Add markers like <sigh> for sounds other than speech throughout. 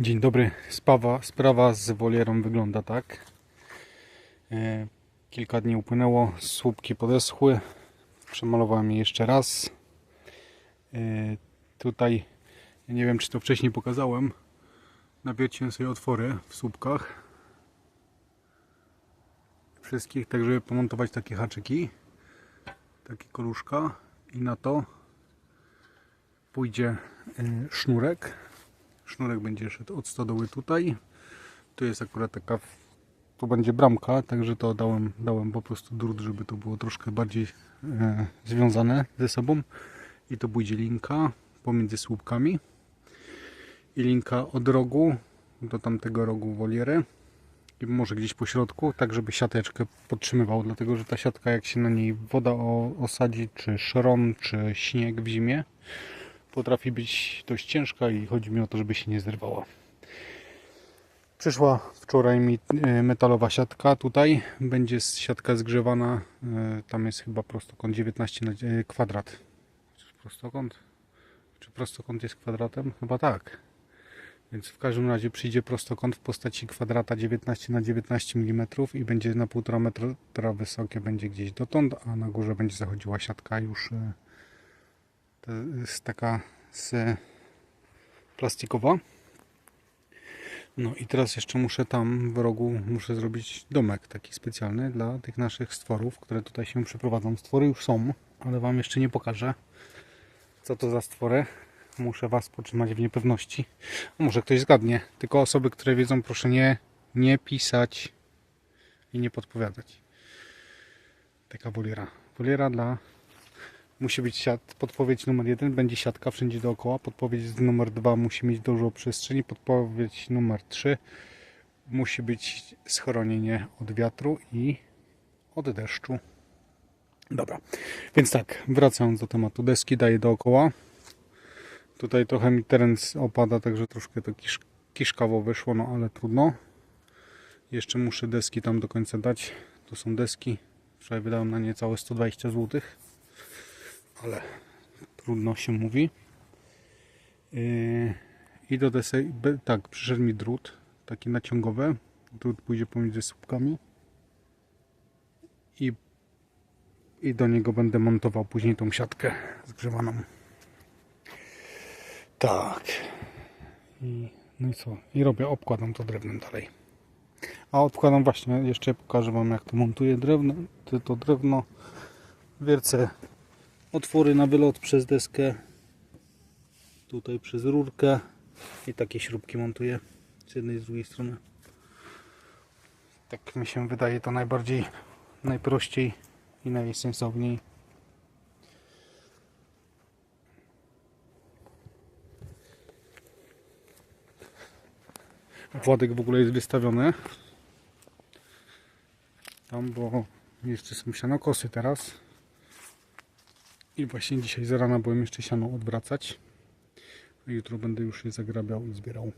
Dzień dobry. Sprawa, z wolierą wygląda tak. E, kilka dni upłynęło, słupki podeschły. Przemalowałem je jeszcze raz. E, tutaj, nie wiem czy to wcześniej pokazałem, nawierciłem sobie otwory w słupkach. Wszystkich, tak żeby pomontować takie haczyki. Takie koluszka i na to pójdzie e, sznurek Sznurek będzie szedł od stodoły tutaj. Tu jest akurat taka, tu będzie bramka, także to dałem, dałem po prostu drut, żeby to było troszkę bardziej e, związane ze sobą. I to pójdzie linka pomiędzy słupkami. I linka od rogu do tamtego rogu woliery. I może gdzieś po środku, tak żeby siateczkę podtrzymywał, dlatego że ta siatka jak się na niej woda osadzi, czy szron, czy śnieg w zimie, potrafi być dość ciężka i chodzi mi o to, żeby się nie zerwała. Przyszła wczoraj mi e, metalowa siatka tutaj. Będzie siatka zgrzewana. e, Tam jest chyba prostokąt 19 na e, kwadrat. Prostokąt? Czy prostokąt jest kwadratem? Chyba tak. Więc w każdym razie przyjdzie prostokąt w postaci kwadrata 19 na 19 mm i będzie na 1,5 metra wysokie, będzie gdzieś dotąd, a na górze będzie zachodziła siatka już to jest taka z plastikowa. No i teraz jeszcze muszę tam w rogu muszę zrobić domek taki specjalny dla tych naszych stworów, które tutaj się przeprowadzą. Stwory już są, ale Wam jeszcze nie pokażę co to za stwory. Muszę Was potrzymać w niepewności. Może ktoś zgadnie. Tylko osoby, które wiedzą, proszę nie, nie pisać i nie podpowiadać. Taka woliera. Woliera dla musi być siat, podpowiedź numer jeden, będzie siatka wszędzie dookoła, podpowiedź numer dwa musi mieć dużo przestrzeni, podpowiedź numer trzy musi być schronienie od wiatru i od deszczu. Dobra, więc tak, wracając do tematu deski, daję dookoła. Tutaj trochę mi teren opada, także troszkę to kisz, kiszkawo wyszło, no ale trudno. Jeszcze muszę deski tam do końca dać. Tu są deski. Wczoraj wydałem na nie całe 120 zł ale trudno się mówi. Yy, I do desek, be- tak, przyszedł mi drut, taki naciągowy. Drut pójdzie pomiędzy słupkami. I, I do niego będę montował później tą siatkę zgrzewaną. Tak. I, no i co? I robię, obkładam to drewnem dalej. A odkładam właśnie, jeszcze pokażę Wam jak to montuję drewno. To drewno wiercę otwory na wylot przez deskę tutaj przez rurkę i takie śrubki montuję z jednej i z drugiej strony. Tak mi się wydaje to najbardziej najprościej i najsensowniej. Władek w ogóle jest wystawiony. Tam, bo jeszcze są sianokosy teraz i właśnie dzisiaj z rana byłem jeszcze siano odwracać. Jutro będę już je zagrabiał i zbierał.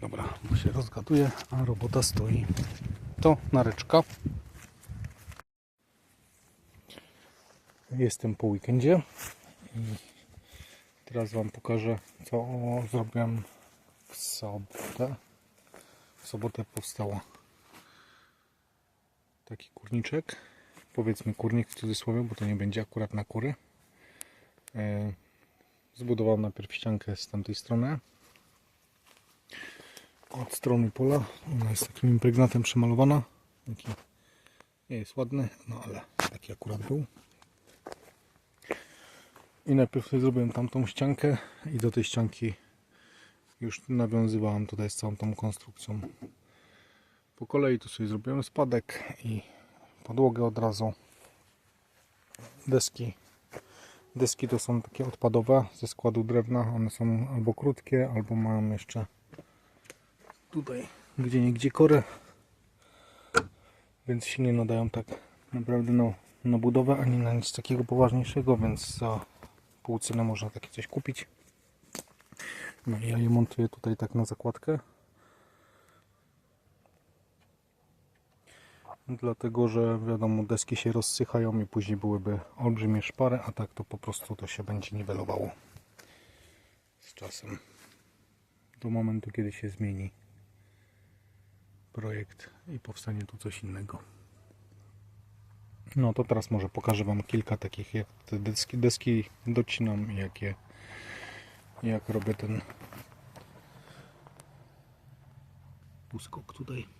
Dobra, bo się rozgaduję, a robota stoi. To nareczka. Jestem po weekendzie i teraz Wam pokażę, co zrobiłem w sobotę. W sobotę powstała taki kurniczek powiedzmy kurnik w cudzysłowie, bo to nie będzie akurat na kury. E, Zbudowałem najpierw ściankę z tamtej strony. Od strony pola. Ona jest takim impregnatem przemalowana. Taki nie jest ładny, no ale taki akurat był. I najpierw sobie zrobiłem tamtą ściankę i do tej ścianki już nawiązywałem tutaj z całą tą konstrukcją. Po kolei tu sobie zrobiłem spadek i podłogę od razu. Deski. Deski to są takie odpadowe ze składu drewna. One są albo krótkie, albo mają jeszcze tutaj gdzie niegdzie korę. Więc się nie nadają tak naprawdę na, na budowę, ani na nic takiego poważniejszego, więc za pół ceny można takie coś kupić. No ja je montuję tutaj tak na zakładkę. Dlatego że wiadomo deski się rozsychają i później byłyby olbrzymie szpary, a tak to po prostu to się będzie niwelowało. z czasem. Do momentu, kiedy się zmieni projekt i powstanie tu coś innego. No to teraz może pokażę Wam kilka takich, jak te deski, deski docinam i jakie, jak robię ten uskok tutaj.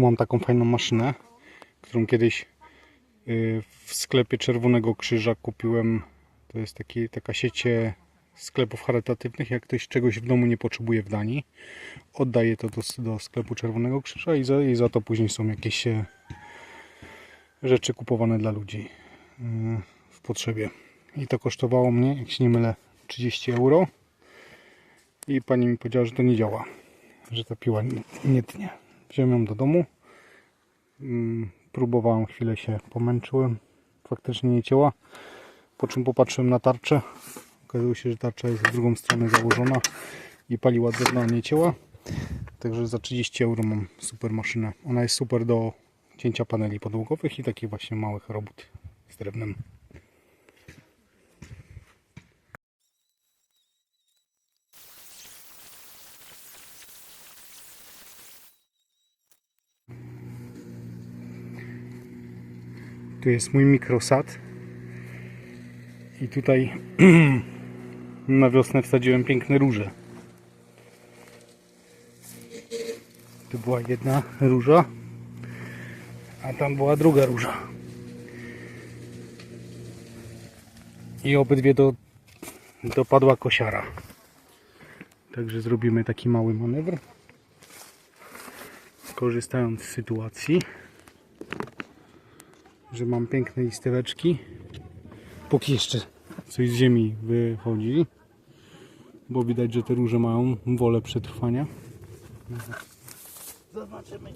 Mam taką fajną maszynę, którą kiedyś y, w sklepie Czerwonego Krzyża kupiłem. To jest taki, taka sieć sklepów charytatywnych. Jak ktoś czegoś w domu nie potrzebuje w Danii, oddaje to do, do sklepu Czerwonego Krzyża i za, i za to później są jakieś e, rzeczy kupowane dla ludzi y, w potrzebie. I to kosztowało mnie, jak się nie mylę, 30 euro. I pani mi powiedziała, że to nie działa, że ta piła nie, nie tnie. Wziąłem ją do domu. Mm, Próbowałem chwilę się pomęczyłem. Faktycznie nie cięła. Po czym popatrzyłem na tarczę. Okazało się, że tarcza jest w drugą stronę założona i paliła drewno, a nie cięła. Także za 30 euro mam super maszynę. Ona jest super do cięcia paneli podłogowych i takich właśnie małych robót z drewnem. Tu jest mój mikrosad. I tutaj <clears throat> na wiosnę wsadziłem piękne róże. Tu była jedna róża, a tam była druga róża. I obydwie do, dopadła kosiara. Także zrobimy taki mały manewr. Korzystając z sytuacji że mam piękne listeweczki. Póki jeszcze coś z ziemi wychodzi, bo widać, że te róże mają wolę przetrwania. Zobaczymy.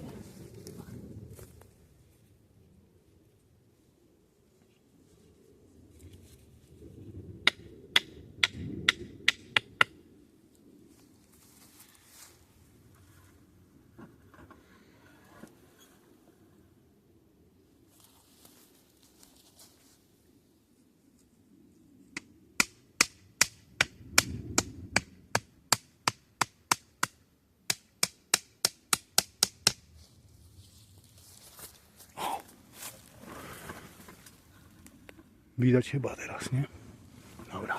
Widać chyba teraz, nie? Dobra.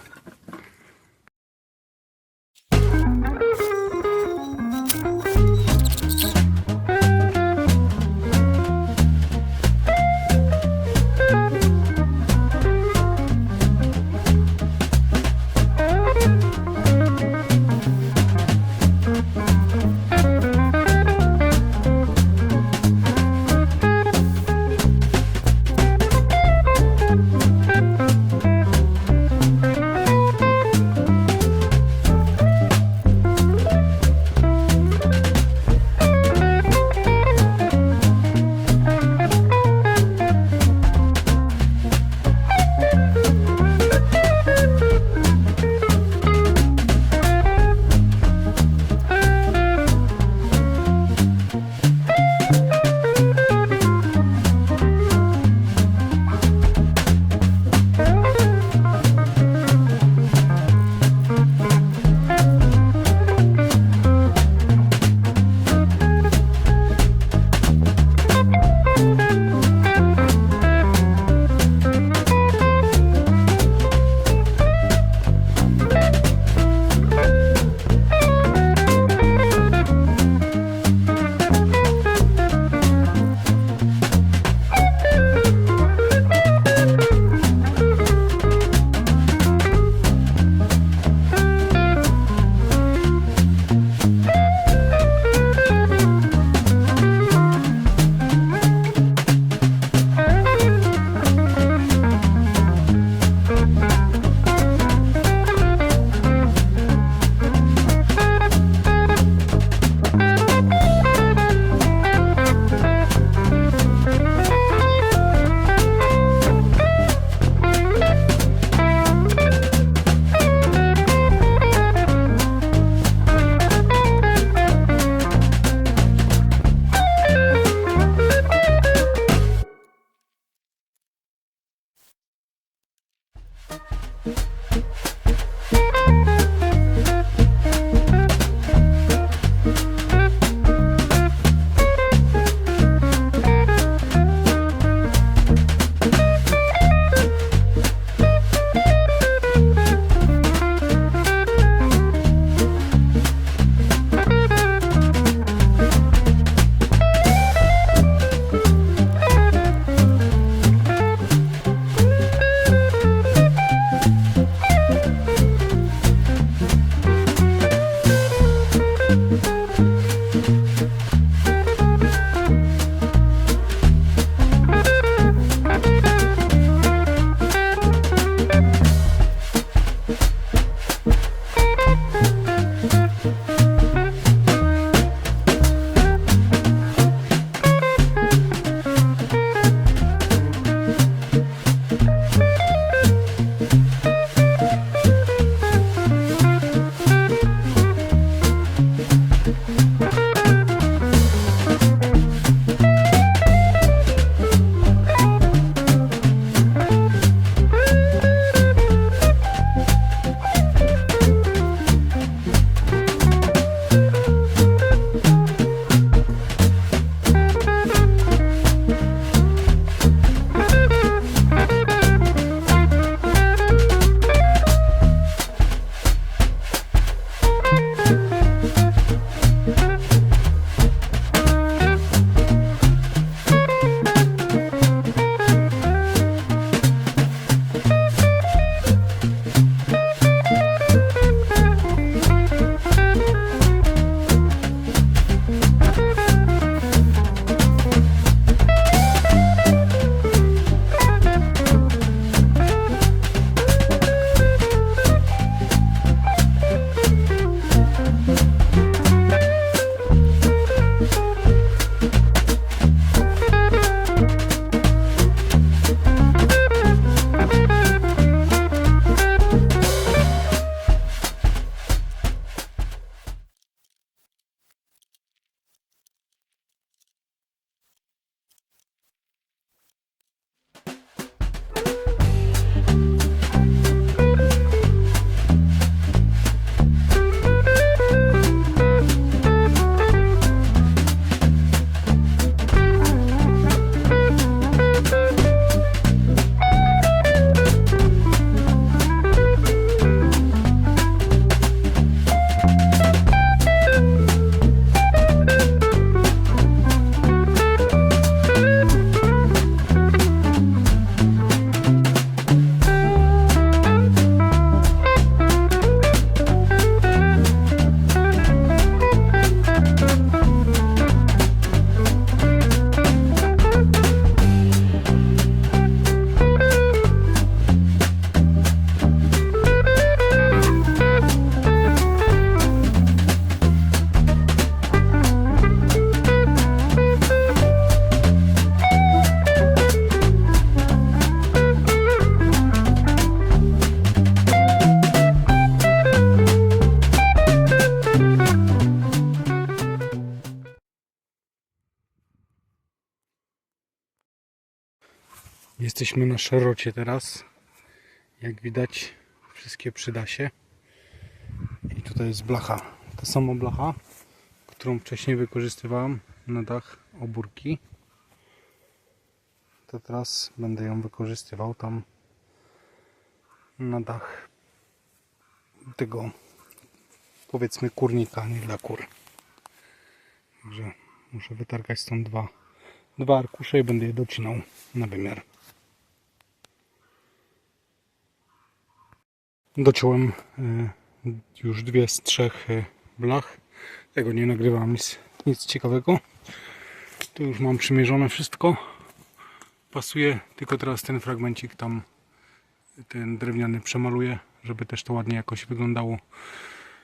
Jesteśmy na szerocie teraz. Jak widać, wszystkie przyda się. I tutaj jest blacha. Ta sama blacha, którą wcześniej wykorzystywałem na dach obórki. To teraz będę ją wykorzystywał tam na dach tego powiedzmy kurnika, nie dla kur. Także muszę wytargać stąd dwa, dwa arkusze i będę je docinał na wymiar. Dociąłem y, już dwie z trzech y, blach. Tego nie nagrywam nic, nic ciekawego. Tu już mam przymierzone wszystko. Pasuje, tylko teraz ten fragmencik tam ten drewniany przemaluję, żeby też to ładnie jakoś wyglądało.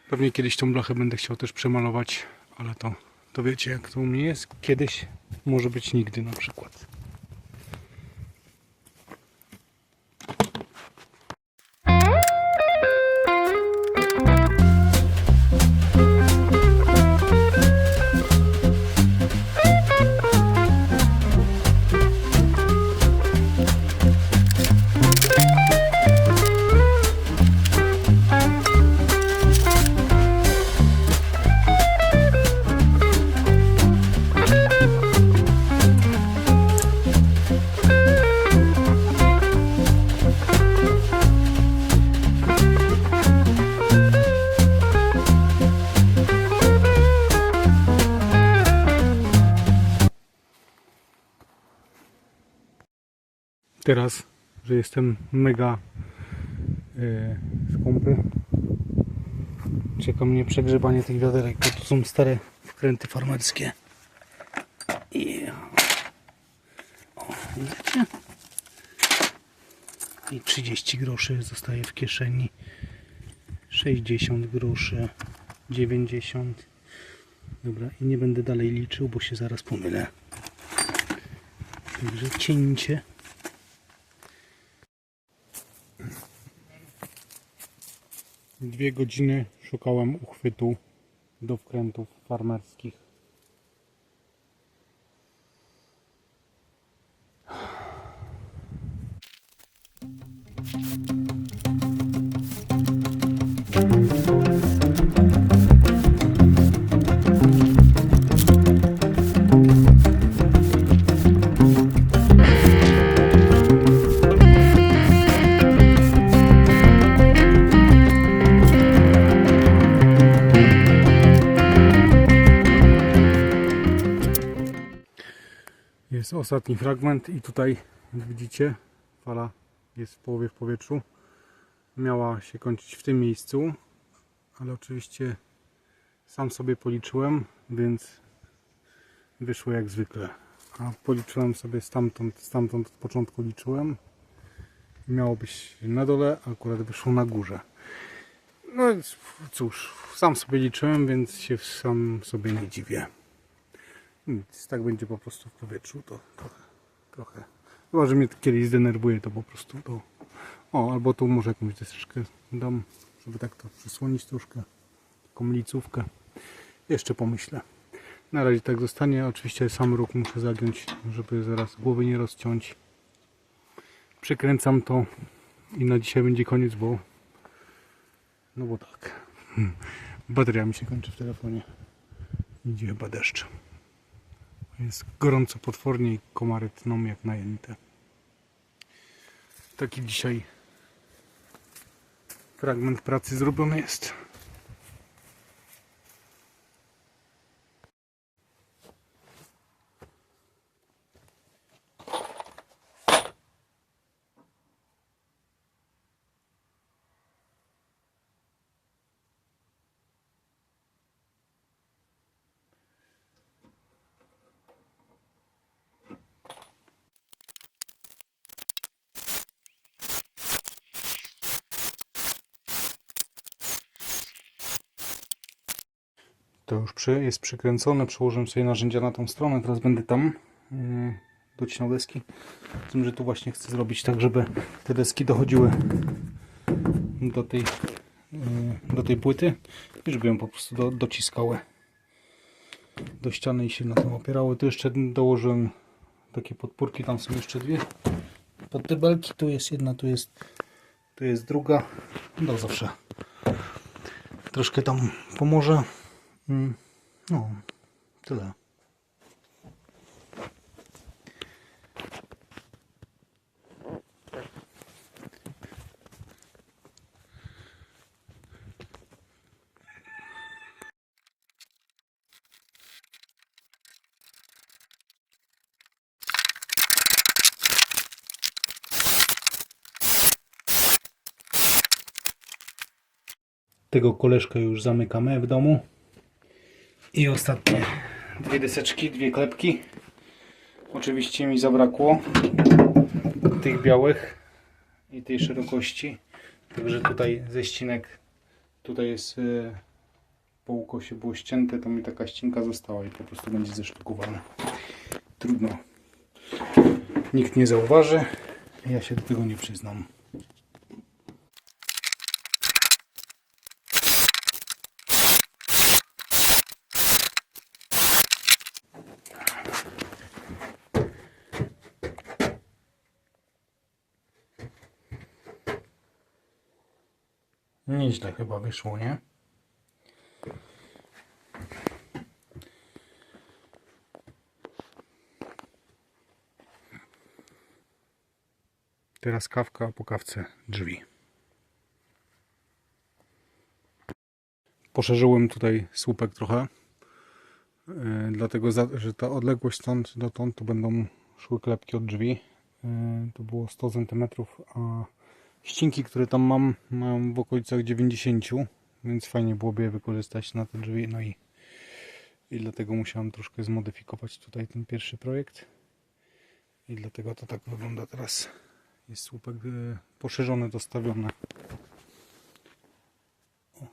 Pewnie kiedyś tą blachę będę chciał też przemalować, ale to, to wiecie jak to u mnie jest. Kiedyś może być nigdy na przykład. Teraz, że jestem mega yy, skąpy, czeka mnie przegrzewanie tych wiaderek, bo to są stare wkręty farmerskie. I o, widzicie? I 30 groszy zostaje w kieszeni. 60 groszy, 90. Dobra, i nie będę dalej liczył, bo się zaraz pomylę. Także cięcie. Dwie godziny szukałem uchwytu do wkrętów farmerskich. Jest ostatni fragment i tutaj jak widzicie fala jest w połowie w powietrzu. Miała się kończyć w tym miejscu, ale oczywiście sam sobie policzyłem, więc wyszło jak zwykle. A policzyłem sobie stamtąd, stamtąd od początku liczyłem. Miało być na dole, a akurat wyszło na górze. No cóż, sam sobie liczyłem, więc się sam sobie nie dziwię. Nic, tak będzie po prostu w powietrzu, to trochę, trochę. Chyba, że mnie kiedyś zdenerwuje, to po prostu to... O, albo tu może jakąś deseczkę dam, żeby tak to przysłonić troszkę. Taką licówkę. Jeszcze pomyślę. Na razie tak zostanie. Oczywiście sam róg muszę zagiąć, żeby zaraz głowy nie rozciąć. Przekręcam to i na dzisiaj będzie koniec, bo... No bo tak. <laughs> Bateria mi się kończy w telefonie. Idzie chyba deszcz. Jest gorąco potwornie i komary tną jak najęte. Taki dzisiaj fragment pracy zrobiony jest. To już przy, jest przykręcone. Przełożyłem sobie narzędzia na tą stronę. Teraz będę tam yy, docinał deski. Z tym, że tu właśnie chcę zrobić tak, żeby te deski dochodziły do tej, yy, do tej płyty i żeby ją po prostu do, dociskały do ściany i się na tym opierały. Tu jeszcze dołożyłem takie podpórki. Tam są jeszcze dwie. pod te belki. Tu jest jedna, tu jest, tu jest druga. No zawsze troszkę tam pomoże. Mm, No, tyle. Tego koleżkę już zamykamy w domu. I ostatnie dwie deseczki, dwie klepki. Oczywiście mi zabrakło tych białych i tej szerokości. Także tutaj ze ścinek, tutaj jest e, po ukosie było ścięte, to mi taka ścinka została i po prostu będzie zesztukowane. Trudno. Nikt nie zauważy. Ja się do tego nie przyznam. Nieźle chyba wyszło, nie? Teraz kawka po kawce drzwi. Poszerzyłem tutaj słupek trochę. Yy, dlatego, że ta odległość stąd dotąd to będą szły klepki od drzwi. Yy, to było 100 cm, a ścinki, które tam mam, mają w okolicach 90, więc fajnie byłoby je wykorzystać na te drzwi. No i, i dlatego musiałem troszkę zmodyfikować tutaj ten pierwszy projekt. I dlatego to tak wygląda teraz. Jest słupek y, poszerzony, dostawiony. O.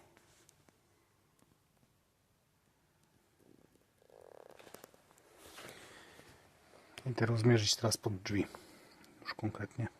I teraz zmierzyć teraz pod drzwi. Już konkretnie.